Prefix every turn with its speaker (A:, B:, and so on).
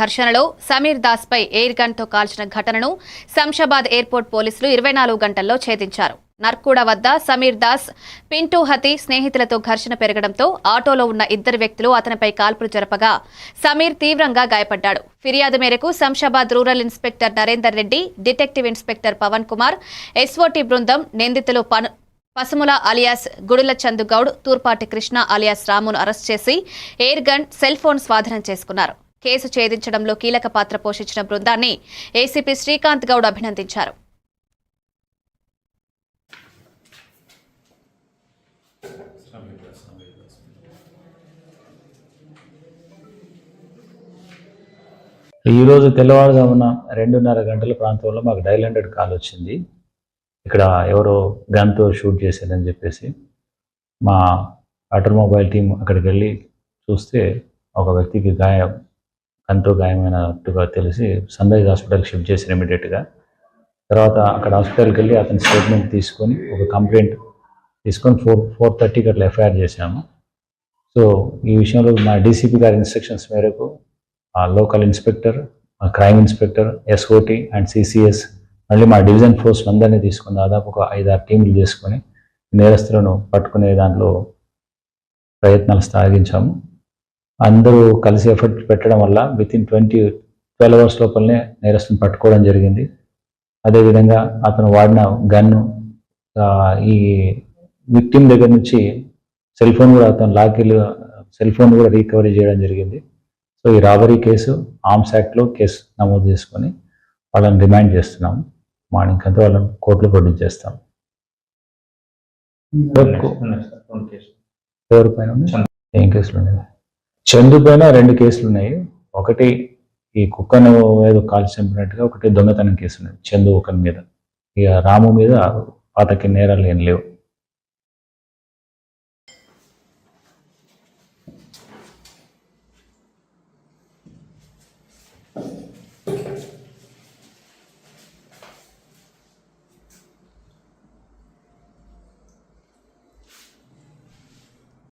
A: ఘర్షణలో సమీర్ దాస్ పై ఎయిర్ గన్తో కాల్చిన ఘటనను శంషాబాద్ ఎయిర్పోర్ట్ పోలీసులు ఇరవై నాలుగు గంటల్లో ఛేదించారు. నర్కూడ వద్ద సమీర్ దాస్ పింటూ హతి స్నేహితులతో ఘర్షణ పెరగడంతో ఆటోలో ఉన్న ఇద్దరు వ్యక్తులు అతనిపై కాల్పులు జరపగా సమీర్ తీవ్రంగా గాయపడ్డాడు. ఫిర్యాదు మేరకు Shamshabad rural inspector Narender Reddy detective inspector Pavan Kumar SOT బృందం నిందితులు పను పసుముల అలియాస్ గుడుల చందుగౌడ్ తూర్పాటి కృష్ణ అలియాస్ రామును అరెస్ట్ చేసి ఎయిర్ గన్ సెల్ ఫోన్ స్వాధీనం చేసుకున్నారు. కేసు ఛేదించడంలో కీలక పాత్ర పోషించిన బృందాన్ని ఏసీపీ శ్రీకాంత్ గౌడ్ అభినందించారు.
B: ఈరోజు తెల్లవారుజామున రెండున్నర గంటల ప్రాంతంలో మాకు డైల్ హండ్రెడ్ కాల్ వచ్చింది. ఇక్కడ ఎవరో గన్తో షూట్ చేశారని చెప్పేసి మా ఆటోమొబైల్ టీం అక్కడికి వెళ్ళి చూస్తే ఒక వ్యక్తికి గాయం గన్తో గాయమైనట్టుగా తెలిసి సన్రైజ్ హాస్పిటల్కి షిఫ్ట్ చేశారు ఇమీడియట్గా. తర్వాత అక్కడ హాస్పిటల్కి వెళ్ళి అతని స్టేట్మెంట్ తీసుకొని ఒక కంప్లైంట్ తీసుకొని ఫోర్ ఫోర్ థర్టీకి అట్లా ఎఫ్ఐఆర్ చేశాము. సో ఈ విషయంలో మా డీసీపీ గారి ఇన్స్ట్రక్షన్స్ మేరకు ఆ local inspector crime inspector SOT and CCS మళ్ళీ మా డివిజన్ ఫోర్స్ అందరినీ తీసుకుని దాదాపు ఒక ఐదారు టీంలు చేసుకొని నేరస్తులను పట్టుకునే దాంట్లో ప్రయత్నాలు సాగించాము. అందరూ కలిసి ఎఫర్ట్ పెట్టడం వల్ల with in twenty twelve hours లోపలనే నేరస్తుని పట్టుకోవడం జరిగింది. అదేవిధంగా అతను వాడిన గన్ను ఈ విక్టిమ్ దగ్గర నుంచి సెల్ ఫోన్ కూడా అతను లాకెళ్ళి సెల్ ఫోన్ కూడా రీకవరీ చేయడం జరిగింది. సో ఈ రాబరీ కేసు ఆర్మ్స్ యాక్ట్లో కేసు నమోదు చేసుకొని వాళ్ళని రిమైండ్ చేస్తున్నాం. మార్నింగ్ అంతా వాళ్ళని కోర్టులో ప్రొడ్యూస్ చేస్తాం ఎవరి పైన? ఏం కేసులు ఉన్నాయి? చందు పైన రెండు కేసులు ఉన్నాయి ఒకటి ఈ కుక్కను ఏదో కాల్చి చంపినట్టుగా ఒకటి దొంగతనం కేసు ఉన్నది చందు ఒకరి మీద. ఇక రాము మీద పాతకి నేరాలు ఏం లేవు.